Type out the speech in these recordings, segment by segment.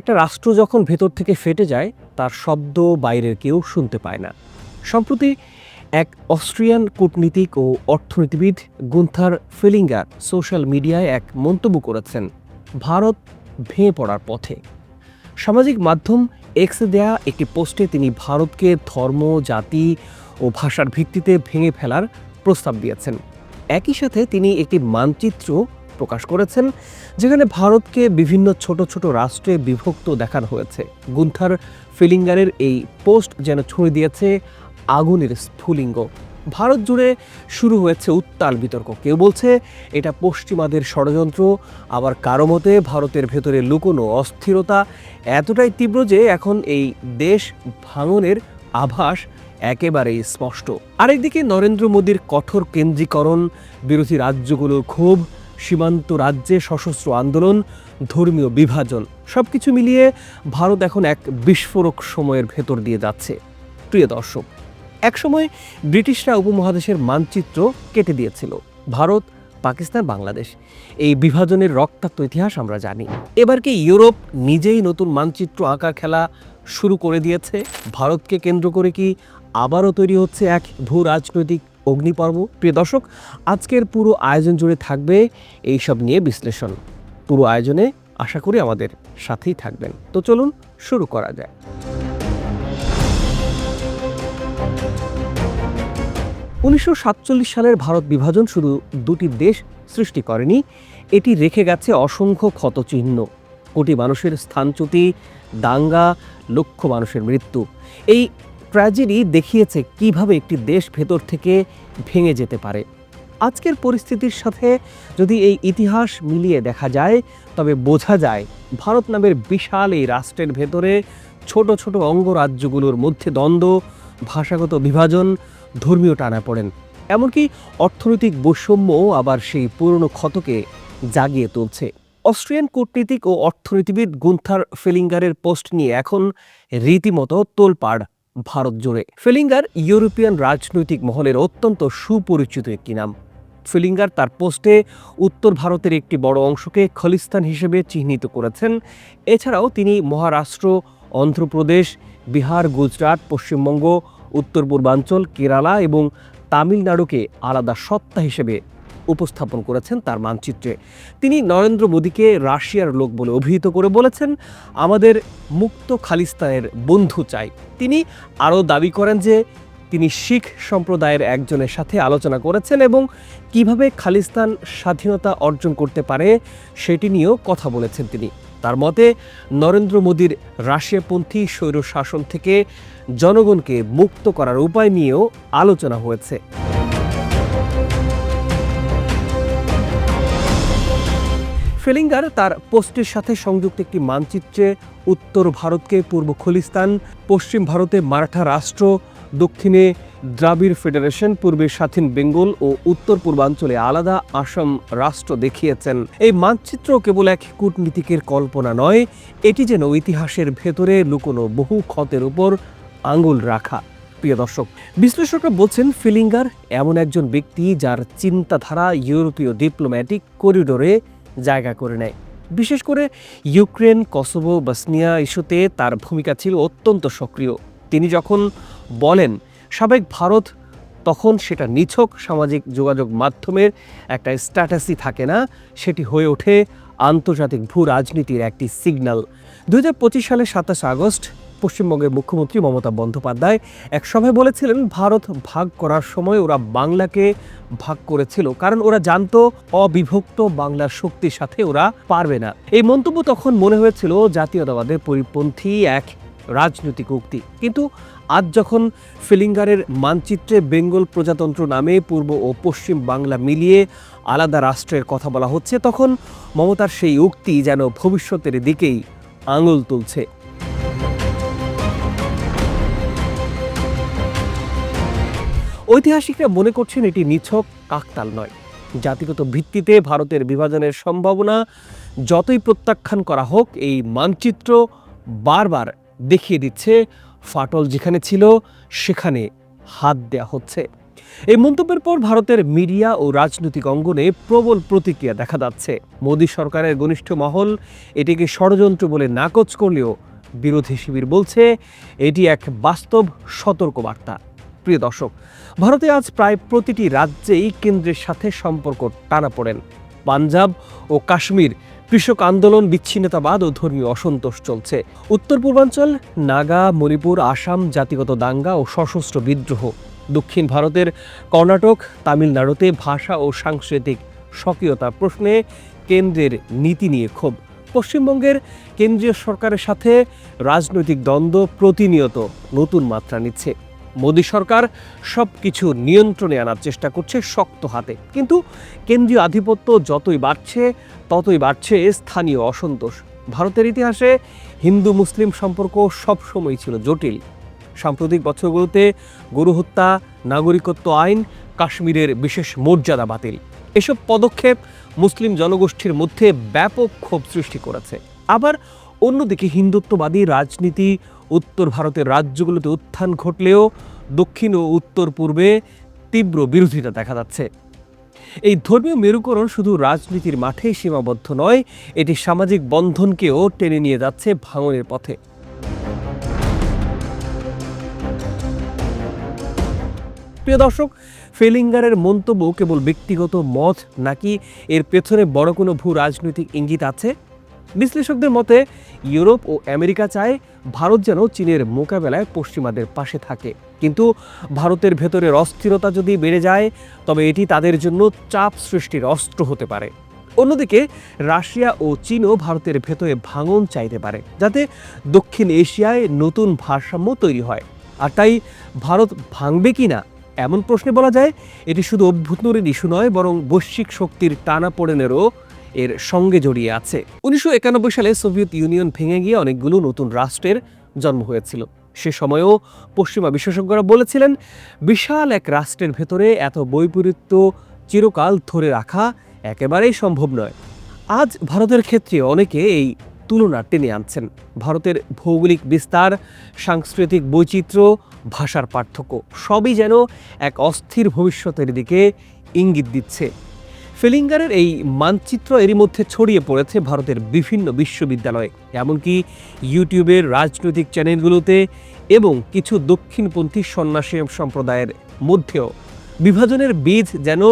একটা রাষ্ট্র যখন ভেতর থেকে ফেটে যায়, তার শব্দ বাইরের কেউ শুনতে পায় না। সম্প্রতি এক অস্ট্রিয়ান কূটনীতিক ও অর্থনীতিবিদ গুন্থার ফিলিঙ্গার সোশ্যাল মিডিয়ায় এক মন্তব্য করেছেন, ভারত ভেঙে পড়ার পথে। সামাজিক মাধ্যম এক্সে দেয়া একটি পোস্টে তিনি ভারতকে ধর্ম, জাতি ও ভাষার ভিত্তিতে ভেঙে ফেলার প্রস্তাব দিয়েছেন। একই সাথে তিনি একটি মানচিত্র প্রকাশ করেছেন, যেখানে ভারতকে বিভিন্ন ছোট ছোট রাষ্ট্রে বিভক্ত দেখানো হয়েছে। গুন্থার ফিলিঙ্গারের এই পোস্ট যেন ছুঁয়ে দিয়েছে আগুনের স্ফুলিঙ্গ। ভারত জুড়ে শুরু হয়েছে উত্তাল বিতর্ক। কেউ বলছে, এটা পশ্চিমাদের ষড়যন্ত্র, আবার কারও মতে ভারতের ভেতরে লুকোনো অস্থিরতা এতটাই তীব্র যে এখন এই দেশ ভাঙনের আভাস একেবারেই স্পষ্ট। আরেকদিকে নরেন্দ্র মোদীর কঠোর কেন্দ্রীকরণ, বিরোধী রাজ্যগুলোর ক্ষোভ সীমান্ত রাজ্যে সশস্ত্র আন্দোলন, ধর্মীয় বিভাজন সব কিছু মিলিয়ে ভারত এখন এক বিস্ফোরক সময়ের ভেতর দিয়ে যাচ্ছে। প্রিয় দর্শক, একসময় ব্রিটিশরা উপমহাদেশের মানচিত্র কেটে দিয়েছিল। ভারত, পাকিস্তান, বাংলাদেশ, এই বিভাজনের রক্তাক্ত ইতিহাস আমরা জানি। এবার কি ইউরোপ নিজেই নতুন মানচিত্র আঁকা খেলা শুরু করে দিয়েছে? ভারতকে কেন্দ্র করে কি আবারও তৈরি হচ্ছে এক ভূ রাজনৈতিক অগ্নিপর্ব। প্রিয় দর্শক, আজকের পুরো আয়োজন জুড়ে থাকবে এইসব নিয়ে বিশ্লেষণ। পুরো আয়োজনে আশা করি আমাদের সাথেই থাকবেন। তো চলুন শুরু করা যায়। উনিশশো সাতচল্লিশ সালের ভারত বিভাজন শুধু দুটি দেশ সৃষ্টি করেনি, এটি রেখে গেছে অসংখ্য ক্ষতচিহ্ন। কোটি মানুষের স্থানচ্যুতি, দাঙ্গা, লক্ষ মানুষের মৃত্যু। এই ট্র্যাজেডি দেখিয়েছে কীভাবে একটি দেশ ভেতর থেকে ভেঙে যেতে পারে। আজকের পরিস্থিতির সাথে যদি এই ইতিহাস মিলিয়ে দেখা যায়, তবে বোঝা যায় ভারত নামের বিশাল এই রাষ্ট্রের ভেতরে ছোট ছোট অঙ্গরাজ্যগুলোর মধ্যে দ্বন্দ্ব, ভাষাগত বিভাজন, ধর্মীয় টানা পড়েন। এমনকি অর্থনৈতিক বৈষম্য আবার সেই পুরনো ক্ষতকে জাগিয়ে তুলছে। অস্ট্রিয়ান কূটনীতিক ও অর্থনীতিবিদ গুন্থার ফেলিঙ্গারের পোস্ট নিয়ে এখন রীতিমতো তোলপাড়। ভারত জুড়ে। ফেলিঙ্গার ইউরোপিয়ান রাজনৈতিক মহলের অত্যন্ত সুপরিচিত একটি নাম। ফিলিঙ্গার তার পোস্টে উত্তর ভারতের একটি বড় অংশকে খলিস্তান হিসেবে চিহ্নিত করেছেন। এছাড়াও তিনি মহারাষ্ট্র, অন্ধ্রপ্রদেশ, বিহার, গুজরাট, পশ্চিমবঙ্গ উত্তর পূর্বাঞ্চল কেরালা এবং তামিলনাড়ুকে আলাদা সত্তা হিসেবে উপস্থাপন করেছেন তার মানচিত্রে। তিনি নরেন্দ্র মোদীকে রাশিয়ার লোক বলে অভিহিত করে বলেছেন, আমাদের মুক্ত খালিস্তানের বন্ধু চাই। তিনি আরও দাবি করেন যে, তিনি শিখ সম্প্রদায়ের একজনের সাথে আলোচনা করেছেন এবং কীভাবে খালিস্তান স্বাধীনতা অর্জন করতে পারে সেটি নিয়েও কথা বলেছেন তিনি। তার মতে, নরেন্দ্র মোদীর রাশিয়াপন্থী স্বৈর শাসন থেকে জনগণকে মুক্ত করার উপায় নিয়েও আলোচনা হয়েছে। ফেলিঙ্গার তার পোস্টের সাথে সংযুক্ত একটি মানচিত্রে উত্তর ভারতকে, পূর্ব খলিস্তান, পশ্চিম ভারতে মারাঠা রাষ্ট্র, দক্ষিণে দ্রাবিড় ফেডারেশন, পূর্বে স্বাধীন বেঙ্গল ও উত্তর পূর্বাঞ্চলে আলাদা আসাম রাষ্ট্র দেখিয়েছেন। এই মানচিত্র কেবল এক কূটনীতিকের কল্পনা নয়, এটি যেন ইতিহাসের ভেতরে লুকোনো বহু ক্ষতের উপর আঙুল রাখা। প্রিয় দর্শক, বিশ্লেষকরা বলছেন ফিলিঙ্গার এমন একজন ব্যক্তি যার চিন্তাধারা ইউরোপীয় ডিপ্লোম্যাটিক করিডোরে জায়গা করে নেয়। বিশেষ করে ইউক্রেন, কসোভো, বসনিয়া ইস্যুতে তার ভূমিকা ছিল অত্যন্ত সক্রিয়। তিনি যখন বলেন, সাবেক ভারত, তখন সেটা নিছক সামাজিক যোগাযোগ মাধ্যমের একটা স্ট্যাটাসই থাকে না, সেটি হয়ে ওঠে আন্তর্জাতিক ভূ রাজনীতির একটি সিগন্যাল। দুহাজার পঁচিশ সালের সাতাশ আগস্ট পশ্চিমবঙ্গের মুখ্যমন্ত্রী মমতা বন্দ্যোপাধ্যায় এক সভায় বলেছিলেন, ভারত ভাগ করার সময় ওরা বাংলাকে ভাগ করেছিল, কারণ ওরা জানতো অবিভক্ত বাংলার শক্তির সাথে ওরা পারবে না। এই মন্তব্য তখন মনে হয়েছিল জাতীয়তাবাদের পরিপন্থী এক রাজনৈতিক উক্তি। কিন্তু আজ যখন ফিলিঙ্গারের মানচিত্রে বেঙ্গল প্রজাতন্ত্র নামে পূর্ব ও পশ্চিম বাংলা মিলিয়ে আলাদা রাষ্ট্রের কথা বলা হচ্ছে, তখন মমতার সেই উক্তি যেন ভবিষ্যতের দিকেই আঙুল তুলছে। ঐতিহাসিকরা মনে করছেন এটি নিছক, কাকতাল নয়। জাতিগত ভিত্তিতে ভারতের বিভাজনের সম্ভাবনা যতই প্রত্যাখ্যান করা হোক, এই মানচিত্র বারবার দেখিয়ে দিচ্ছে ফাটল যেখানে ছিল, সেখানে হাত দেয়া হচ্ছে। এই মন্তব্যের পর ভারতের মিডিয়া ও রাজনৈতিক অঙ্গনে প্রবল প্রতিক্রিয়া দেখা যাচ্ছে। মোদী সরকারের ঘনিষ্ঠ মহল এটিকে ষড়যন্ত্র বলে নাকচ করলেও বিরোধী শিবির বলছে, এটি এক বাস্তব সতর্কবার্তা। প্রিয় দর্শক, ভারতে আজ প্রায় প্রতিটি রাজ্যেই কেন্দ্রের সাথে সম্পর্ক টানা পড়েন। পাঞ্জাব ও কাশ্মীর কৃষক আন্দোলন বিচ্ছিন্নতাবাদ ও ধর্মীয় অসন্তোষ চলছে। উত্তর পূর্বাঞ্চল, নাগা, মণিপুর, আসাম, জাতিগত দাঙ্গা ও সশস্ত্র বিদ্রোহ। দক্ষিণ ভারতের কর্ণাটক, তামিলনাড়ুতে ভাষা ও সাংস্কৃতিক স্বকীয়তা প্রশ্নে কেন্দ্রের নীতি নিয়ে ক্ষোভ। পশ্চিমবঙ্গের কেন্দ্রীয় সরকারের সাথে রাজনৈতিক দ্বন্দ্ব প্রতিনিয়ত নতুন মাত্রা নিচ্ছে। মোদী সরকার সব কিছু নিয়ন্ত্রণে আনার চেষ্টা করছে শক্ত হাতে। কিন্তু কেন্দ্রীয় আধিপত্য যতই বাড়ছে, ততই বাড়ছে স্থানীয় অসন্তোষ। ভারতের ইতিহাসে হিন্দু মুসলিম সম্পর্ক সবসময় ছিল জটিল। সাম্প্রতিক বছরগুলোতে গরু হত্যা, নাগরিকত্ব আইন, কাশ্মীরের বিশেষ মর্যাদা বাতিল। এসব পদক্ষেপ মুসলিম জনগোষ্ঠীর মধ্যে ব্যাপক ক্ষোভ সৃষ্টি করেছে। আবার অন্যদিকে হিন্দুত্ববাদী রাজনীতি উত্তর ভারতের রাজ্যগুলোতে উত্থান ঘটলেও দক্ষিণ ও উত্তর পূর্বে তীব্র বিরোধিতা দেখা যাচ্ছে। এই ধর্মীয় মেরুকরণ শুধু রাজনীতির মাঠেই সীমাবদ্ধ নয়, এটি সামাজিক বন্ধনকেও টেনে নিয়ে যাচ্ছে ভাঙনের পথে। প্রিয় দর্শক, ফেলিঙ্গারের মন্তব্য কেবল ব্যক্তিগত মত নাকি এর পেছনে বড় কোনো ভূ রাজনৈতিক ইঙ্গিত আছে? বিশ্লেষকদের মতে, ইউরোপ ও আমেরিকা চায় ভারত যেন চীনের মোকাবেলায় পশ্চিমাদের পাশে থাকে। কিন্তু ভারতের ভেতরের অস্থিরতা যদি বেড়ে যায়, তবে এটি তাদের জন্য চাপ সৃষ্টির অস্ত্র হতে পারে। অন্যদিকে, রাশিয়া ও চীনও ভারতের ভেতরে ভাঙন চাইতে পারে, যাতে দক্ষিণ এশিয়ায় নতুন ভারসাম্য তৈরি হয়। আর তাই ভারত ভাঙবে কি না, এমন প্রশ্নে বলা যায়, এটি শুধু অভ্যন্তরীণ ইস্যু নয়, বরং বৈশ্বিক শক্তির টানা পড়েনেরও এর সঙ্গে জড়িয়ে আছে। উনিশশো একানব্বই সালে সোভিয়েত ইউনিয়ন ভেঙে গিয়ে অনেকগুলো নতুন রাষ্ট্রের জন্ম হয়েছিল। সে সময়েও পশ্চিমা বিশেষজ্ঞরা বলেছিলেন, বিশাল এক রাষ্ট্রের ভেতরে এত বৈপরীত্য চিরকাল ধরে রাখা একেবারেই সম্ভব নয়। আজ ভারতের ক্ষেত্রে অনেকে এই তুলনা টেনে আনছেন। ভারতের ভৌগোলিক বিস্তার, সাংস্কৃতিক বৈচিত্র্য, ভাষার পার্থক্য সবই যেন এক অস্থির ভবিষ্যতের দিকে ইঙ্গিত দিচ্ছে। ফিলিঙ্গারের এই মানচিত্র এরই মধ্যে ছড়িয়ে পড়েছে ভারতের বিভিন্ন বিশ্ববিদ্যালয়ে, এমনকি ইউটিউবের রাজনৈতিক চ্যানেলগুলোতে এবং কিছু দক্ষিণপন্থী সন্ন্যাসী সম্প্রদায়ের মধ্যেও। বিভাজনের বীজ যেন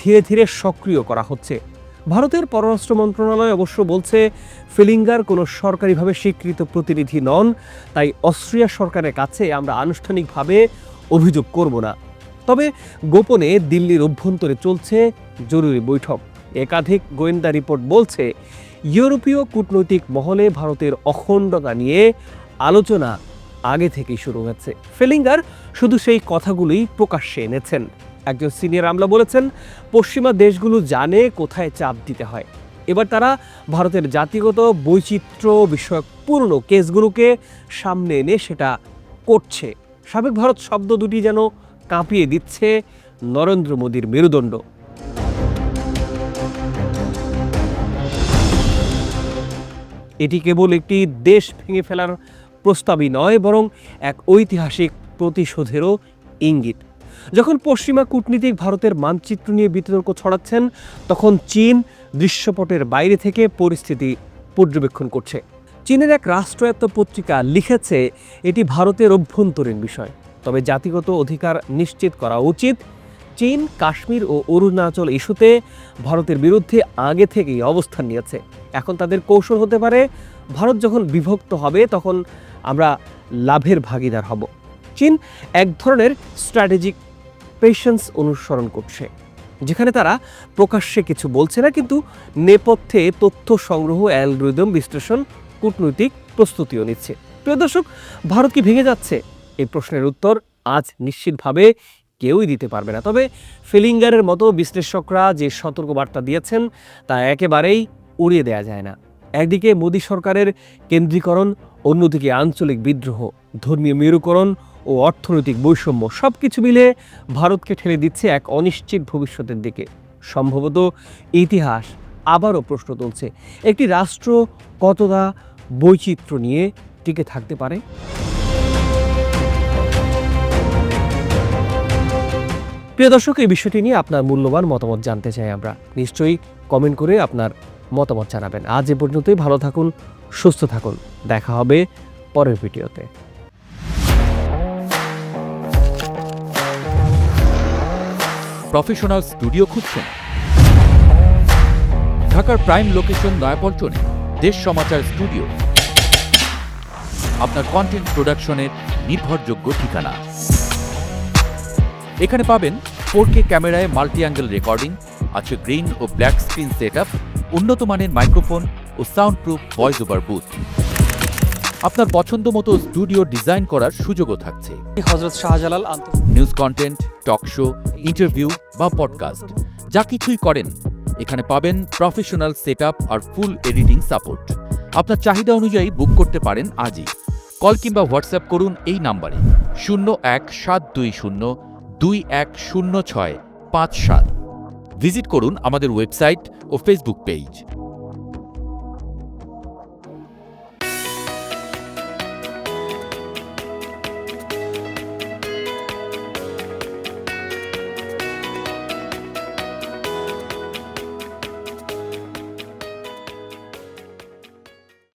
ধীরে ধীরে সক্রিয় করা হচ্ছে। ভারতের পররাষ্ট্র মন্ত্রণালয় অবশ্য বলছে, ফিলিঙ্গার কোনো সরকারিভাবে স্বীকৃত প্রতিনিধি নন, তাই অস্ট্রিয়া সরকারের কাছে আমরা আনুষ্ঠানিকভাবে অভিযোগ করব না। তবে গোপনে দিল্লির অভ্যন্তরে চলছে জরুরি বৈঠক। একাধিক গোয়েন্দা রিপোর্ট বলছে, ইউরোপীয় কূটনৈতিক মহলে ভারতের অখণ্ডতা নিয়ে আলোচনা আগে থেকেই শুরু হয়েছে। ফেলিঙ্গার শুধু সেই কথাগুলোই প্রকাশ্যে এনেছেন। একজন সিনিয়র আমলা বলেছেন, পশ্চিমা দেশগুলো জানে কোথায় চাপ দিতে হয়। এবার তারা ভারতের জাতিগত বৈচিত্র্য বিষয়ক পুরনো কেসগুলোকে সামনে এনে সেটা করছে। সাবেক ভারত শব্দ দুটি যেন কাঁপিয়ে দিচ্ছে নরেন্দ্র মোদীর মেরুদণ্ড। এটি কেবল একটি দেশ ভেঙে ফেলার প্রস্তাবই নয়, বরং এক ঐতিহাসিক প্রতিশোধেরও ইঙ্গিত। যখন পশ্চিমা কূটনীতিক ভারতের মানচিত্র নিয়ে বিতর্ক ছড়াচ্ছেন, তখন চীন দৃশ্যপটের বাইরে থেকে পরিস্থিতি পর্যবেক্ষণ করছে। চীনের এক রাষ্ট্রায়ত্ত পত্রিকা লিখেছে, এটি ভারতের অভ্যন্তরীণ বিষয়। তবে জাতিগত অধিকার নিশ্চিত করা উচিত। চীন, কাশ্মীর ও অরুণাচল ইস্যুতে ভারতের বিরুদ্ধে আগে থেকেই অবস্থান নিয়েছে। এখন তাদের কৌশল হতে পারে, ভারত যখন বিভক্ত হবে তখন আমরা লাভের ভাগিদার হব। চীন এক ধরনের স্ট্র্যাটেজিক পেশেন্স অনুসরণ করছে, যেখানে তারা প্রকাশ্যে কিছু বলছে না, কিন্তু নেপথ্যে তথ্য সংগ্রহ অ্যালগোরিদম বিশ্লেষণ, কূটনৈতিক প্রস্তুতিও নিচ্ছে। প্রিয় দর্শক, ভারত কি ভেঙে যাচ্ছে? এই প্রশ্নের উত্তর আজ নিশ্চিতভাবে কেউই দিতে পারবে না। তবে ফিলিঙ্গারের মতো বিশ্লেষকরা যে সতর্কবার্তা দিয়েছেন, তা একেবারেই উড়িয়ে দেওয়া যায় না। একদিকে মোদী সরকারের কেন্দ্রীকরণ, অন্যদিকে আঞ্চলিক বিদ্রোহ, ধর্মীয় মেরুকরণ ও অর্থনৈতিক বৈষম্য সব কিছু মিলে ভারতকে ঠেলে দিচ্ছে এক অনিশ্চিত ভবিষ্যতের দিকে। সম্ভবত ইতিহাস আবারও প্রশ্ন তুলছে, একটি রাষ্ট্র কতটা বৈচিত্র্য নিয়ে টিকে থাকতে পারে? প্রিয় দর্শক, এই বিষয়টি নিয়ে আপনার মূল্যবান মতামত জানতে চাই আমরা। নিশ্চয়ই কমেন্ট করে আপনার মতামত জানাবেন। আজ এ পর্যন্তই, ভালো থাকুন, সুস্থ থাকুন। দেখা হবে পরের ভিডিওতে। প্রফেশনাল স্টুডিও খুঁজছেন। ঢাকার প্রাইম লোকেশন নয়াপল্টনে, দেশ সমাচার স্টুডিও আপনার কন্টেন্ট প্রোডাকশনের নির্ভরযোগ্য ঠিকানা। এখানে পাবেন ফোর কে ক্যামেরায় মাল্টি অ্যাঙ্গেল রেকর্ডিং আছে গ্রিন ও ব্ল্যাক স্ক্রিন সেট উন্নত মানের মাইক্রোফোন ও sound proof voice over booth আপনার পছন্দ মতো স্টুডিও ডিজাইন করার সুযোগও থাকছে। Hazrat Shahjalal news content talk show interview বা পডকাস্ট যা কিছুই করেন এখানে পাবেন প্রফেশনাল সেট আর ফুল এডিটিং সাপোর্ট আপনার চাহিদা অনুযায়ী বুক করতে পারেন আজই। কল কিংবা হোয়াটসঅ্যাপ করুন এই নাম্বারে। শূন্য এক সাত দুই শূন্য দুই এক শূন্য ছয় পাঁচ সাত। ভিজিট করুন আমাদের ওয়েবসাইট ও ফেসবুক পেজ।